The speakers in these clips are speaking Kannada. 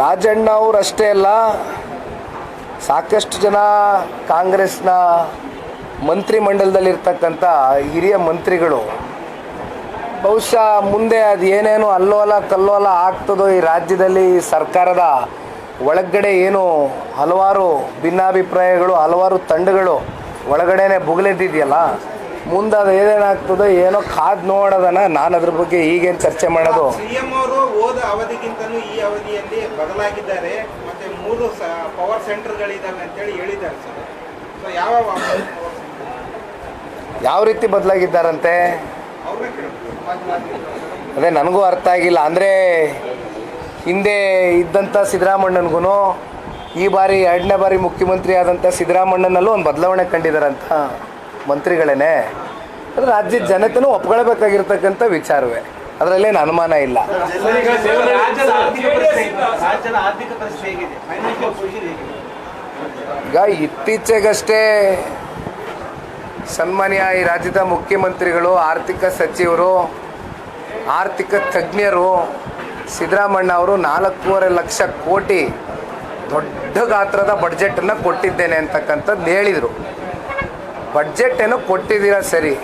ರಾಜಣ್ಣ ಅವರು ಅಷ್ಟೇ ಅಲ್ಲ, ಸಾಕಷ್ಟು ಜನ ಕಾಂಗ್ರೆಸ್ನ ಮಂತ್ರಿಮಂಡಲದಲ್ಲಿರ್ತಕ್ಕಂಥ ಹಿರಿಯ ಮಂತ್ರಿಗಳು. ಬಹುಶಃ ಮುಂದೆ ಅದು ಏನೇನು ಅಲ್ಲೋಲ ಕಲ್ಲೋಲ ಆಗ್ತದೋ ಈ ರಾಜ್ಯದಲ್ಲಿ ಸರ್ಕಾರದ ಒಳಗಡೆ ಏನು ಹಲವಾರು ಭಿನ್ನಾಭಿಪ್ರಾಯಗಳು, ಹಲವಾರು ತಂಡಗಳು ಒಳಗಡೆನೆ ಬುಗಲೆದ್ದಿದೆಯಲ್ಲ ಮುಂದೆ ಅದು ಏನೇನಾಗ್ತದೋ ಏನೋ ಕಾದ್ ನೋಡೋದನ್ನ ನಾನು ಅದ್ರ ಬಗ್ಗೆ ಈಗೇನು ಚರ್ಚೆ ಮಾಡೋದು? ಸಿಎಂ ಅವರು ಹೋದ ಅವಧಿಗಿಂತಲೂ ಈ ಅವಧಿಯಲ್ಲಿ ಬದಲಾಗಿದ್ದಾರೆ. ಮತ್ತೆ ಮೂರು ಪವರ್ ಸೆಂಟರ್ಗಳಿದ್ದಾವೆ ಅಂತೇಳಿ ಹೇಳಿದ್ದಾರೆ ಸರ್. ಸೊ ಯಾವ ಯಾವ ರೀತಿ ಬದಲಾಗಿದ್ದಾರಂತೆ? ಅದೇ ನನಗೂ ಅರ್ಥ ಆಗಿಲ್ಲ. ಅಂದರೆ ಹಿಂದೆ ಇದ್ದಂಥ ಸಿದ್ದರಾಮಣ್ಣನಿಗೂ ಈ ಬಾರಿ ಎರಡನೇ ಬಾರಿ ಮುಖ್ಯಮಂತ್ರಿ ಆದಂಥ ಸಿದ್ದರಾಮಣ್ಣನಲ್ಲೂ ಒಂದು ಬದಲಾವಣೆ ಕಂಡಿದ್ದಾರಂತ ಮಂತ್ರಿಗಳೇನೆ, ಅದು ರಾಜ್ಯದ ಜನತೆನೂ ಒಪ್ಕೊಳ್ಬೇಕಾಗಿರ್ತಕ್ಕಂಥ ವಿಚಾರವೇ. ಅದರಲ್ಲೇನು ಅನುಮಾನ ಇಲ್ಲ. ಈಗ ಇತ್ತೀಚೆಗಷ್ಟೇ ಸನ್ಮಾನ್ಯ ಈ ರಾಜ್ಯದ ಮುಖ್ಯಮಂತ್ರಿಗಳು, ಆರ್ಥಿಕ ಸಚಿವರು, ಆರ್ಥಿಕ ತಜ್ಞರು ಸಿದ್ದರಾಮಣ್ಣ ಅವರು ನಾಲ್ಕೂವರೆ ಲಕ್ಷ ಕೋಟಿ ದೊಡ್ಡ ಗಾತ್ರದ ಬಡ್ಜೆಟನ್ನು ಕೊಟ್ಟಿದ್ದೇನೆ ಅಂತಕ್ಕಂಥದ್ದು ಹೇಳಿದರು. ಬಡ್ಜೆಟ್ ಏನೋ ಕೊಟ್ಟಿದ್ದೀರಾ ಸರಿ.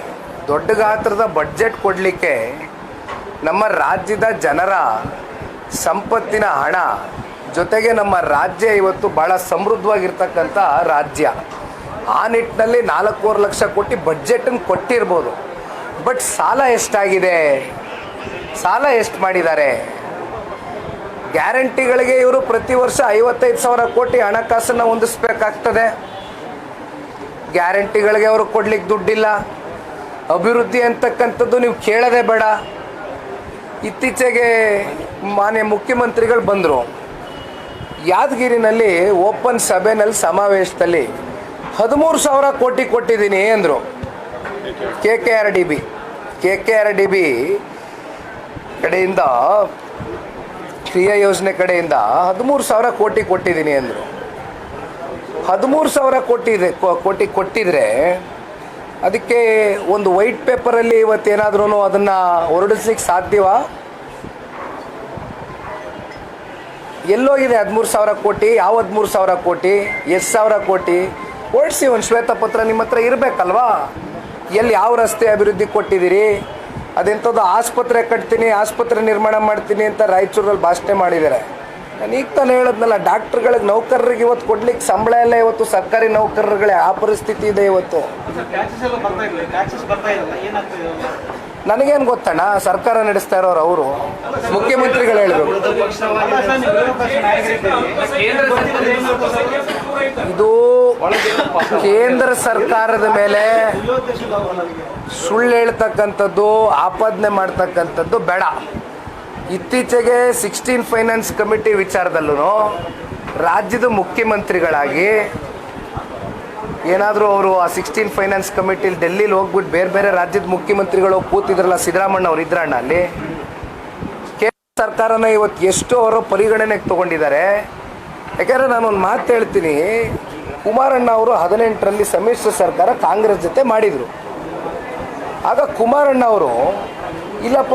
ದೊಡ್ಡ ಗಾತ್ರದ ಬಡ್ಜೆಟ್ ಕೊಡಲಿಕ್ಕೆ ನಮ್ಮ ರಾಜ್ಯದ ಜನರ ಸಂಪತ್ತಿನ ಹಣ ಜೊತೆಗೆ ನಮ್ಮ ರಾಜ್ಯ ಇವತ್ತು ಭಾಳ ಸಮೃದ್ಧವಾಗಿರ್ತಕ್ಕಂಥ ರಾಜ್ಯ. ಆ ನಿಟ್ಟಿನಲ್ಲಿ ನಾಲ್ಕೂವರೆ ಲಕ್ಷ ಕೋಟಿ ಬಡ್ಜೆಟನ್ನು ಕೊಟ್ಟಿರ್ಬೋದು. ಬಟ್ ಸಾಲ ಎಷ್ಟಾಗಿದೆ? ಸಾಲ ಎಷ್ಟು ಮಾಡಿದ್ದಾರೆ? ಗ್ಯಾರಂಟಿಗಳಿಗೆ ಇವರು ಪ್ರತಿ ವರ್ಷ ಐವತ್ತೈದು ಸಾವಿರ ಕೋಟಿ ಹಣಕಾಸನ್ನು ಹೊಂದಿಸ್ಬೇಕಾಗ್ತದೆ. ಗ್ಯಾರಂಟಿಗಳಿಗೆ ಅವರು ಕೊಡ್ಲಿಕ್ಕೆ ದುಡ್ಡಿಲ್ಲ. ಅಭಿವೃದ್ಧಿ ಅಂತಕ್ಕಂಥದ್ದು ನೀವು ಕೇಳದೆ ಬೇಡ. ಇತ್ತೀಚೆಗೆ ಮಾನ್ಯ ಮುಖ್ಯಮಂತ್ರಿಗಳು ಬಂದರು. ಯಾದಗಿರಿನಲ್ಲಿ ಓಪನ್ ಸಭೆನಲ್ಲಿ ಸಮಾವೇಶದಲ್ಲಿ ಹದಿಮೂರು ಸಾವಿರ ಕೋಟಿ ಕೊಟ್ಟಿದ್ದೀನಿ ಅಂದರು. K K R D B, K K R D B ಕಡೆಯಿಂದ, ಕ್ರಿಯಾ ಯೋಜನೆ ಕಡೆಯಿಂದ ಹದಿಮೂರು ಸಾವಿರ ಕೋಟಿ ಕೊಟ್ಟಿದ್ದೀನಿ ಅಂದರು. ಹದಿಮೂರು ಸಾವಿರ ಕೋಟಿ ಇದೆ ಕೋ- ಕೋಟಿ ಕೊಟ್ಟಿದ್ರೆ ಅದಕ್ಕೆ ಒಂದು ವೈಟ್ ಪೇಪರಲ್ಲಿ ಇವತ್ತೇನಾದ್ರೂ ಅದನ್ನು ಹೊರಡಿಸ್ಲಿಕ್ಕೆ ಸಾಧ್ಯವಾ? ಎಲ್ಲೋಗಿದೆ ಹದಿಮೂರು ಸಾವಿರ ಕೋಟಿ ಯಾವ ಹದಿಮೂರು ಸಾವಿರ ಕೋಟಿ ಎಷ್ಟು ಸಾವಿರ ಕೋಟಿ ಓಡಿಸಿ ಒಂದು ಶ್ವೇತಪತ್ರ ನಿಮ್ಮ ಹತ್ರ ಇರಬೇಕಲ್ವಾ? ಎಲ್ಲಿ ಯಾವ ರಸ್ತೆ ಅಭಿವೃದ್ಧಿ ಕೊಟ್ಟಿದ್ದೀರಿ? ಅದೆಂಥದ್ದು ಆಸ್ಪತ್ರೆ ಕಟ್ತೀನಿ, ಆಸ್ಪತ್ರೆ ನಿರ್ಮಾಣ ಮಾಡ್ತೀನಿ ಅಂತ ರಾಯಚೂರಲ್ಲಿ ಭಾಷಣೆ ಮಾಡಿದ್ದಾರೆ. ನಾನು ಈಗ ತಾನೇ ಹೇಳದ್ನಲ್ಲ ಡಾಕ್ಟ್ರುಗಳಿಗೆ ನೌಕರರಿಗೆ ಇವತ್ತು ಕೊಡ್ಲಿಕ್ಕೆ ಸಂಬಳ ಎಲ್ಲ ಇವತ್ತು ಸರ್ಕಾರಿ ನೌಕರರುಗಳೇ ಆ ಪರಿಸ್ಥಿತಿ ಇದೆ ಇವತ್ತು? ನನಗೇನು ಗೊತ್ತಣ್ಣ ಸರ್ಕಾರ ನಡೆಸ್ತಾ ಇರೋರು ಅವರು. ಮುಖ್ಯಮಂತ್ರಿಗಳು ಹೇಳಬೇಕು. ಇದು ಕೇಂದ್ರ ಸರ್ಕಾರದ ಮೇಲೆ ಸುಳ್ಳು ಹೇಳ್ತಕ್ಕಂಥದ್ದು ಆಪಾದನೆ ಮಾಡ್ತಕ್ಕಂಥದ್ದು ಬೇಡ. ಇತ್ತೀಚೆಗೆ ಸಿಕ್ಸ್ಟೀನ್ ಫೈನಾನ್ಸ್ ಕಮಿಟಿ ವಿಚಾರದಲ್ಲೂ ರಾಜ್ಯದ ಮುಖ್ಯಮಂತ್ರಿಗಳಾಗಿ ಏನಾದರೂ ಅವರು ಆ ಸಿಕ್ಸ್ಟೀನ್ ಫೈನಾನ್ಸ್ ಕಮಿಟಿಲಿ ಡೆಲ್ಲಿಲಿ ಹೋಗ್ಬಿಟ್ಟು ಬೇರೆ ಬೇರೆ ರಾಜ್ಯದ ಮುಖ್ಯಮಂತ್ರಿಗಳು ಕೂತಿದ್ರಲ್ಲ ಸಿದ್ದರಾಮಣ್ಣ ಅವರು ಇದ್ರಣ್ಣ ಅಲ್ಲಿ, ಕೇಂದ್ರ ಸರ್ಕಾರನ ಇವತ್ತು ಎಷ್ಟು ಅವರು ಪರಿಗಣನೆಗೆ ತಗೊಂಡಿದ್ದಾರೆ ಯಾಕಂದರೆ ನಾನು ಒಂದು ಮಾತು ಹೇಳ್ತೀನಿ, ಕುಮಾರಣ್ಣ ಅವರು ಹದಿನೆಂಟರಲ್ಲಿ ಸಮ್ಮಿಶ್ರ ಸರ್ಕಾರ ಕಾಂಗ್ರೆಸ್ ಜೊತೆ ಮಾಡಿದರು. ಆಗ ಕುಮಾರಣ್ಣ ಅವರು, ಇಲ್ಲಪ್ಪ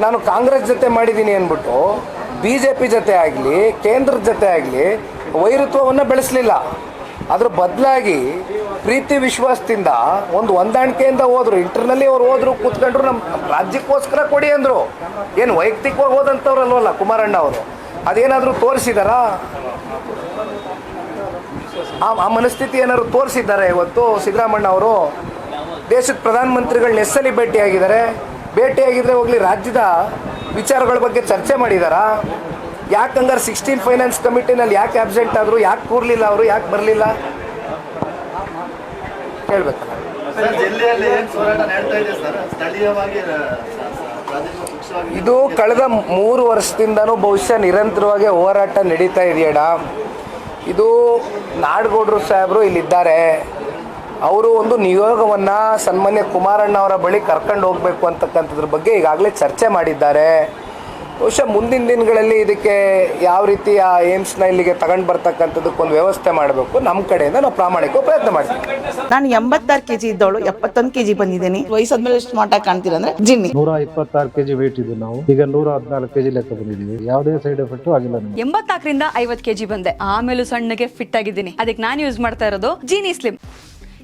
ನಾನು ಕಾಂಗ್ರೆಸ್ ಜೊತೆ ಮಾಡಿದ್ದೀನಿ ಅಂದ್ಬಿಟ್ಟು ಬಿ ಜೆ ಪಿ ಜೊತೆ ಆಗಲಿ ಕೇಂದ್ರದ ಜೊತೆ ಆಗಲಿ ವೈರತ್ವವನ್ನು ಬೆಳೆಸಲಿಲ್ಲ. ಅದ್ರ ಬದಲಾಗಿ ಪ್ರೀತಿ ವಿಶ್ವಾಸದಿಂದ ಒಂದು ಹೊಂದಾಣಿಕೆಯಿಂದ ಹೋದರು. ಇಂಟರ್ನಲ್ಲಿ ಅವ್ರು ಹೋದ್ರು, ಕೂತ್ಕೊಂಡ್ರು ನಮ್ಮ ರಾಜ್ಯಕ್ಕೋಸ್ಕರ ಕೊಡಿ ಅಂದರು. ಏನು ವೈಯಕ್ತಿಕವಾಗಿ ಹೋದಂಥವ್ರಲ್ವಲ್ಲ ಕುಮಾರಣ್ಣ ಅವರು. ಅದೇನಾದರೂ ತೋರಿಸಿದಾರಾ? ಆ ಆ ಮನಸ್ಥಿತಿ ಏನಾದ್ರು ತೋರಿಸಿದ್ದಾರೆ ಇವತ್ತು ಸಿದ್ದರಾಮಣ್ಣ ಅವರು? ದೇಶದ ಪ್ರಧಾನಮಂತ್ರಿಗಳನ್ನ ಎಸ್ಸಲ್ಲಿ ಭೇಟಿಯಾಗಿದ್ದಾರೆ. ಭೇಟಿಯಾಗಿದ್ರೆ ಹೋಗ್ಲಿ ರಾಜ್ಯದ ವಿಚಾರಗಳ ಬಗ್ಗೆ ಚರ್ಚೆ ಮಾಡಿದಾರಾ? ಯಾಕೆ ಹಂಗಾರೆ ಸಿಕ್ಸ್ಟೀನ್ ಫೈನಾನ್ಸ್ ಕಮಿಟಿನಲ್ಲಿ ಯಾಕೆ ಆಬ್ಸೆಂಟ್ ಆದರು ಯಾಕೆ ಕೂರ್ಲಿಲ್ಲ ಅವರು ಯಾಕೆ ಬರಲಿಲ್ಲ? ನಡೀತಾ ಇದೆ ಕಳೆದ ಮೂರು ವರ್ಷದಿಂದನೂ ಬಹುಶಃ ನಿರಂತರವಾಗಿ ಹೋರಾಟ ನಡೀತಾ ಇದೆಯಡ? ಇದು ನಾಡಗೌಡರು ಸಾಹೇಬರು ಇಲ್ಲಿದ್ದಾರೆ. ಅವರು ಒಂದು ನಿಯೋಗವನ್ನ ಸನ್ಮಾನ್ಯ ಕುಮಾರಣ್ಣ ಅವರ ಬಳಿ ಕರ್ಕೊಂಡು ಹೋಗಬೇಕು ಅಂತಕ್ಕಂಥದ್ರ ಬಗ್ಗೆ ಈಗಾಗಲೇ ಚರ್ಚೆ ಮಾಡಿದ್ದಾರೆ. ಬಹುಶಃ ಮುಂದಿನ ದಿನಗಳಲ್ಲಿ ಇದಕ್ಕೆ ಯಾವ ರೀತಿ ಆ ಏಮ್ಸ್ನ ಇಲ್ಲಿಗೆ ತಗೊಂಡು ಬರ್ತಕ್ಕಂಥದ್ದಕ್ಕೊಂದು ವ್ಯವಸ್ಥೆ ಮಾಡಬೇಕು ನಮ್ಮ ಕಡೆಯಿಂದ ನಾವು ಪ್ರಾಮಾಣಿಕ ಪ್ರಯತ್ನ ಮಾಡ್ತೀವಿ. ನಾನು ಎಂಬತ್ತಾರು ಕೆಜಿ ಇದ್ದವಳು ಎಪ್ಪತ್ತೊಂದು ಕೆಜಿ ಬಂದಿದ್ದೀನಿ. ವಯಸ್ಸಾದ್ಮೇಲೆ ಎಷ್ಟು ಮಾಟ ಕಾಣ್ತೀರ ಕಾಣ್ತೀರಾ ಅಂದ್ರೆ ಜಿನ್ನಿ. ನೂರ ಇಪ್ಪತ್ತಾರು ಕೆಜಿ ವೇಟ್ ಇದ್ದು ನಾವು. ಈಗ ನೂರ ಹದಿನಾಲ್ಕು ಕೆಜಿ ಲೆಕ್ಕ ಬಂದಿದ್ದೀವಿ. ಯಾವುದೇ ಸೈಡ್ ಎಫೆಕ್ಟ್ ಆಗಿಲ್ಲ ನಮಗೆ. ಎಂಬತ್ನಾಲ್ಕರಿಂದ ಐವತ್ ಕೆಜಿ ಬಂದೆ. ಆಮೇಲೂ ಸಣ್ಣಗೆ ಫಿಟ್ ಆಗಿದ್ದೀನಿ. ಅದಕ್ಕೆ ನಾನು ಯೂಸ್ ಮಾಡ್ತಾ ಇರೋದು ಜೀನಿ ಸ್ಲಿಮ್